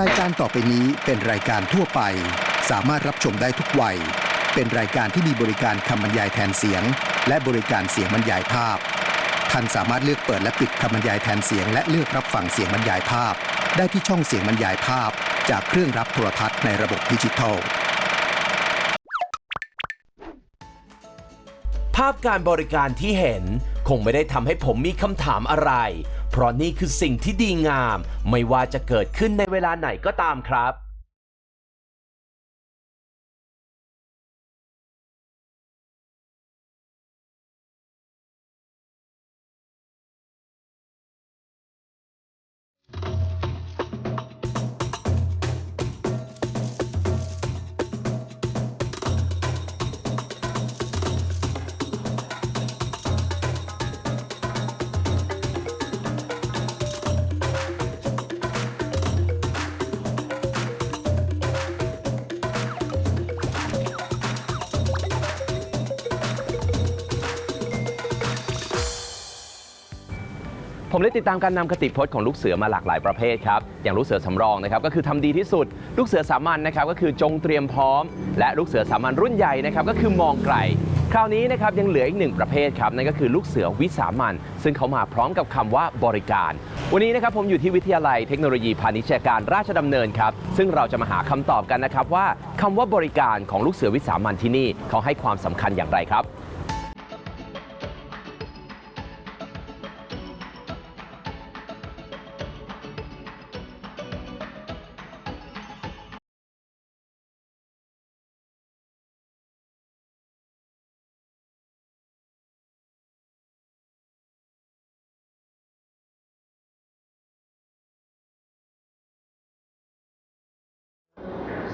รายการต่อไปนี้เป็นรายการทั่วไป สามารถรับชมได้ทุกวัย เป็นรายการที่มีบริการคำบรรยายแทนเสียง และบริการเสียงบรรยายภาพ ท่านสามารถเลือกเปิดและปิดคำบรรยายแทนเสียง และเลือกรับฟังเสียงบรรยายภาพ ได้ที่ช่องเสียงบรรยายภาพ จากเครื่องรับโทรทัศน์ในระบบดิจิทัล ภาพการบริการที่เห็นคงไม่ได้ทำให้ผมมีคำถามอะไร เพราะนี่คือสิ่งที่ดีงาม ไม่ว่าจะเกิดขึ้นในเวลาไหนก็ตามครับ ผมได้ติดตามการนำคติพจน์ของลูกเสือมาหลากหลายประเภทครับ อย่างลูกเสือสำรองนะครับก็คือทำดีที่สุด ลูกเสือสามัญนะครับก็คือจงเตรียมพร้อม และลูกเสือสามัญรุ่นใหญ่นะครับก็คือมองไกล คราวนี้นะครับยังเหลืออีกหนึ่งประเภทครับนั่นก็คือลูกเสือวิสามัญซึ่งเขามาพร้อมกับคำว่าบริการ วันนี้นะครับผมอยู่ที่วิทยาลัยเทคโนโลยีพาณิชยการราชดำเนินครับซึ่งเราจะมาหาคำตอบกันนะครับว่าคำว่าบริการของลูกเสือวิสามัญที่นี่เขาให้ความสำคัญอย่างไรครับ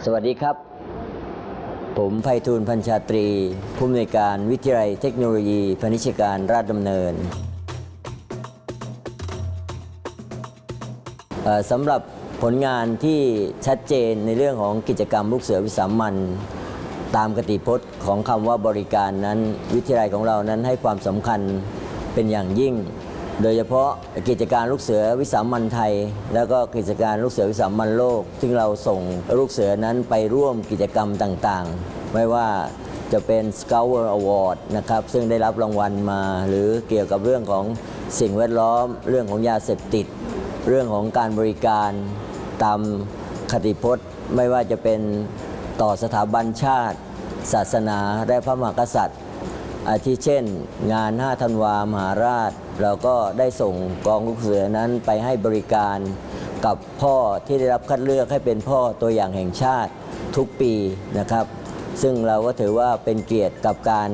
สวัสดีครับ ผมไพฑูรย์พันชาตรี ผู้อำนวยการวิทยาลัยเทคโนโลยีพาณิชยการราชดำเนินสำหรับผลงานที่ชัดเจนในเรื่องของกิจกรรมลูกเสือวิสามันตามกติพจน์ของคำว่าบริการนั้น วิทยาลัยของเรานั้นให้ความสำคัญเป็นอย่างยิ่ง โดยเฉพาะกิจการลูกเสือวิสามันไทย แล้วก็กิจการลูกเสือวิสามันโลก ซึ่งเราส่งลูกเสือนั้นไปร่วมกิจกรรมต่างๆ ไม่ว่าจะเป็น Scout Award นะครับซึ่งได้รับรางวัลมา หรือเกี่ยวกับเรื่องของสิ่งแวดล้อม เรื่องของยาเสพติด เรื่องของการบริการตามคติพจน์ ไม่ว่าจะเป็นต่อสถาบันชาติ ศาสนาและพระมหากษัตริย์ อาทิเช่น งาน 5 ธันวามหาราช เราก็ได้ส่งกองลูกเสือนั้นไปให้บริการกับพ่อที่ได้รับคัดเลือกให้เป็นพ่อตัวอย่างแห่งชาติทุกปีนะครับ ซึ่งเราก็ถือว่าเป็นเกียรติกับการ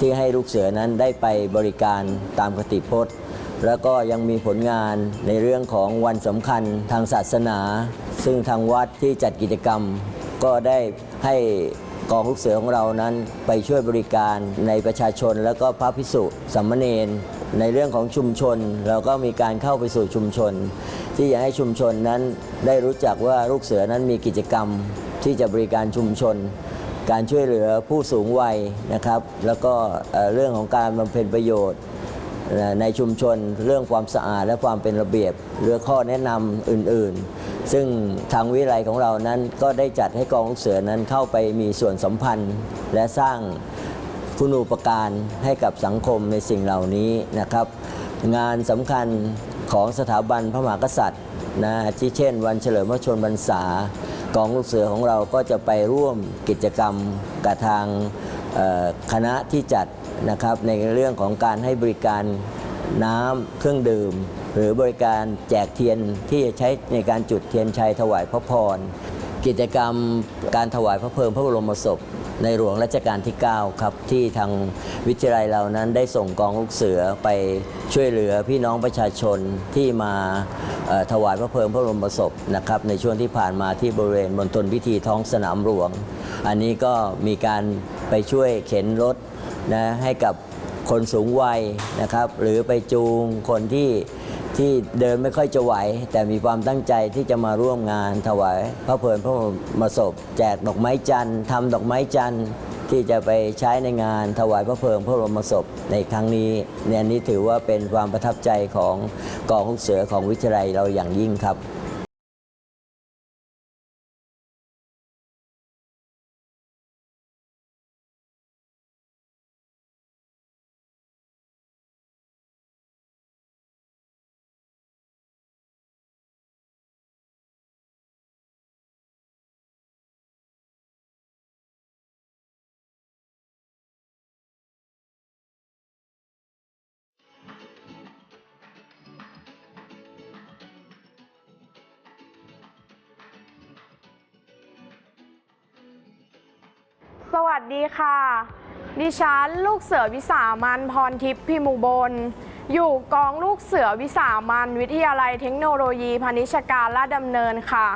ที่ให้ลูกเสือนั้นได้ไปบริการตามคติพจน์ แล้วก็ยังมีผลงานในเรื่องของวันสำคัญทางศาสนา ซึ่งทางวัดที่จัดกิจกรรมก็ได้ให้ กองลูกเสือของเรานั้นไปช่วยบริการในประชาชน แล้วก็พระพิสุสามเณรในเรื่องของชุมชน เราก็มีการเข้าไปสู่ชุมชน ที่อยากให้ชุมชนนั้นได้รู้จักว่าลูกเสือนั้นมีกิจกรรมที่จะบริการชุมชน การช่วยเหลือผู้สูงวัยนะครับ แล้วก็เรื่องของการบำเพ็ญประโยชน์ในชุมชนเรื่องความสะอาดและความเป็นระเบียบเรื่อข้อแนะนำอื่น ๆ ซึ่งทางวิไลของเรานั้นก็ได้จัดให้กองลูกเสือนั้นเข้าไปมีส่วนสัมพันธ์ และสร้างคุณูปการให้กับสังคมในสิ่งเหล่านี้นะครับ งานสำคัญของสถาบันพระมหากษัตริย์นะที่เช่น วันเฉลิมพระชนมพรรษากองลูกเสือของเราก็จะไปร่วมกิจกรรมกับทางคณะที่จัดนะครับในเรื่องของการให้บริการน้ำเครื่องดื่ม หรือบริการแจกเทียนที่จะใช้ในการจุดเทียนชัยถวายพระพร กิจกรรมการถวายพระเพลิงพระบรมศพในหลวงรัชกาลที่ 9 ครับ ที่ทางวิทยาลัยเรานั้นได้ส่งกองลูกเสือไปช่วยเหลือพี่น้องประชาชนที่มาถวายพระเพลิงพระบรมศพนะครับในช่วงที่ผ่านมาที่บริเวณมณฑลพิธีท้องสนามหลวง อันนี้ก็มีการไปช่วยเข็นรถนะให้กับคนสูงวัยนะครับ หรือไปจูงคนที่ ที่เดินไม่ค่อยจะไหว แต่มีความตั้งใจที่จะมาร่วมงานถวายพระเพลิงพระบรมศพ แจกดอกไม้จันทร์ทำดอกไม้จันทร์ที่จะไปใช้ในงานถวายพระเพลิงพระบรมศพในครั้งนี้เนี่ยอันนี้ถือว่าเป็นความประทับใจของกองลูกเสือของวิทยาลัยเราอย่างยิ่งครับ วัสดีค่ะ ดิฉันลูกเสือวิสามันพรทิพย์พิมุบล อยู่กองลูกเสือวิสามันวิทยาลัยเทคโนโลยีพาณิชยการลาดดำเนินค่ะ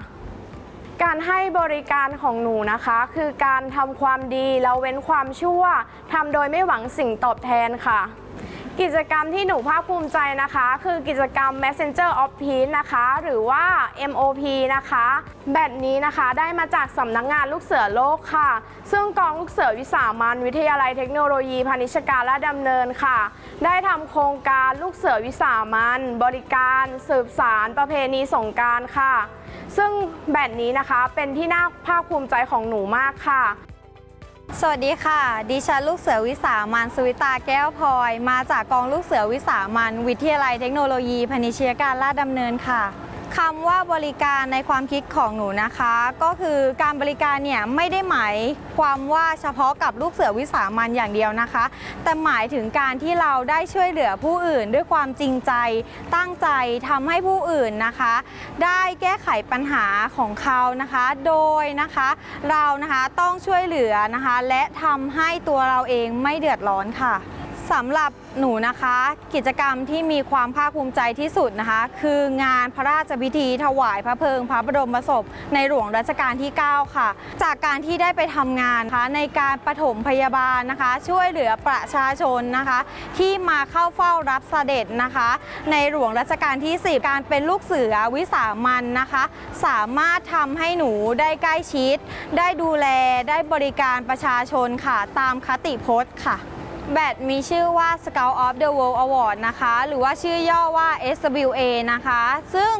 การให้บริการของหนูนะคะ คือการทำความดีแล้วเว้นความชั่วทำโดยไม่หวังสิ่งตอบแทนค่ะ กิจกรรมที่หนูภาคภูมิใจนะคะ คือกิจกรรม Messenger of Peace นะคะ หรือว่า MOP นะคะ แบบนี้นะคะได้มาจากสำนักงงานลูกเสือโลกค่ะ ซึ่งกองลูกเสือวิสามันวิทยาลัยเทคโนโลยีพาณิชยการและดำเนินค่ะ ได้ทำโครงการลูกเสือวิสามันบริการ สืบสารประเพณีสงการค่ะ ซึ่งแบบนี้นะคะเป็นที่น่าภาคภูมิใจของหนูมากค่ะ สวัสดีค่ะ ดิฉันลูกเสือวิสามันสุวิตาแก้วพลอย มาจากกองลูกเสือวิสามันวิทยาลัยเทคโนโลยีพาณิชยการลาดดำเนินค่ะ คำว่าบริการในความคิดของหนูนะคะ ก็คือการบริการเนี่ยไม่ได้หมายความว่าเฉพาะกับลูกเสือวิสามันอย่างเดียวนะคะ แต่หมายถึงการที่เราได้ช่วยเหลือผู้อื่นด้วยความจริงใจ ตั้งใจทำให้ผู้อื่นนะคะ ได้แก้ไขปัญหาของเขานะคะ โดยนะคะเรานะคะต้องช่วยเหลือนะคะ และทำให้ตัวเราเองไม่เดือดร้อนค่ะ สำหรับหนูนะคะ กิจกรรมที่มีความภาคภูมิใจที่สุดนะคะ คืองานพระราชพิธีถวายพระเพลิงพระบรมศพ ในหลวงรัชกาลที่ 9 ค่ะ จากการที่ได้ไปทำงานนะคะในการปฐมพยาบาลนะคะ ช่วยเหลือประชาชนนะคะ ที่มาเข้าเฝ้ารับเสด็จนะคะ ในหลวงรัชกาลที่ 10 การเป็นลูกเสือวิสามันนะคะ สามารถทำให้หนูได้ใกล้ชิด ได้ดูแลได้บริการประชาชนค่ะ ตามคติพจน์ค่ะ แบตมีชื่อว่า Scout of the World Award นะคะ หรือว่าชื่อย่อว่า SWA นะคะ ซึ่ง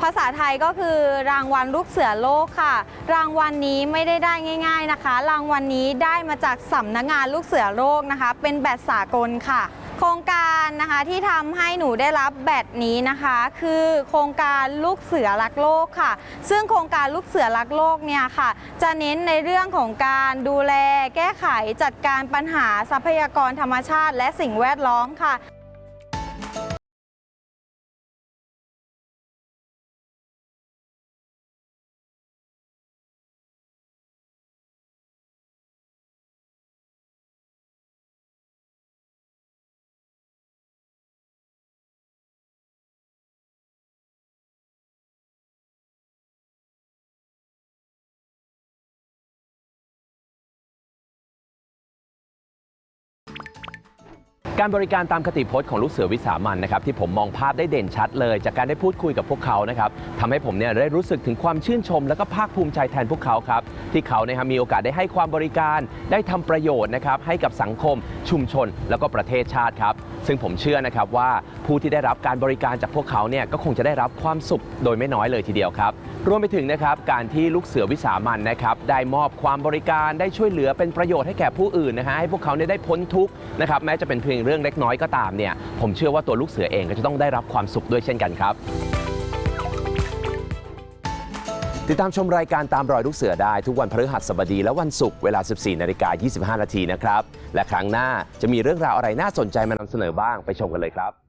ภาษาไทยก็คือรางวัลลูกเสือโลกค่ะ รางวัลนี้ไม่ได้ได้ง่าย ๆนะคะ รางวัลนี้ได้มาจากสำนักงานลูกเสือโลกนะคะ เป็นแบตสากลค่ะ โครงการนะคะที่ทำให้หนูได้รับแบตนี้นะคะ คือโครงการลูกเสือรักโลกค่ะ ซึ่งโครงการลูกเสือรักโลกเนี่ยค่ะ จะเน้นในเรื่องของการดูแล แก้ไขจัดการปัญหาทรัพยากรธรรมชาติ และสิ่งแวดล้อมค่ะ การบริการตามคติพจน์ของลูกเสือวิสามันนะครับที่ผมมองภาพได้เด่นชัดเลย จากการได้พูดคุยกับพวกเขานะครับทำให้ผมเนี่ยได้รู้สึกถึงความชื่นชม และก็ภาคภูมิใจแทนพวกเขาครับที่เขาเนี่ยครับมีโอกาสได้ให้ความบริการได้ทำประโยชน์นะครับให้กับสังคม ชุมชน แล้วก็ประเทศชาติครับซึ่งผมเชื่อนะครับว่าผู้ที่ได้รับการบริการจากพวกเขาเนี่ยก็คงจะได้รับความสุขโดยไม่น้อยเลยทีเดียวครับรวมไปถึงนะครับการที่ลูกเสือวิสามันนะครับได้มอบความบริการได้ช่วยเหลือเป็นประโยชน์ให้แก่ผู้อื่นนะฮะให้พวกเขาเนี่ยได้พ้นทุกข์นะครับแม้จะเป็นเพียงเรื่องเล็กน้อยก็ตามเนี่ยผมเชื่อว่าตัวลูกเสือเองก็จะต้องได้รับความสุขด้วยเช่นกันครับ ติดตามชมรายการตามรอยลูกเสือได้ทุกวันพฤหัสบดีและวันศุกร์เวลา 14นาฬิกา25 นาทีนะครับ และครั้งหน้าจะมีเรื่องราวอะไรน่าสนใจมานำเสนอบ้างไปชมกันเลยครับ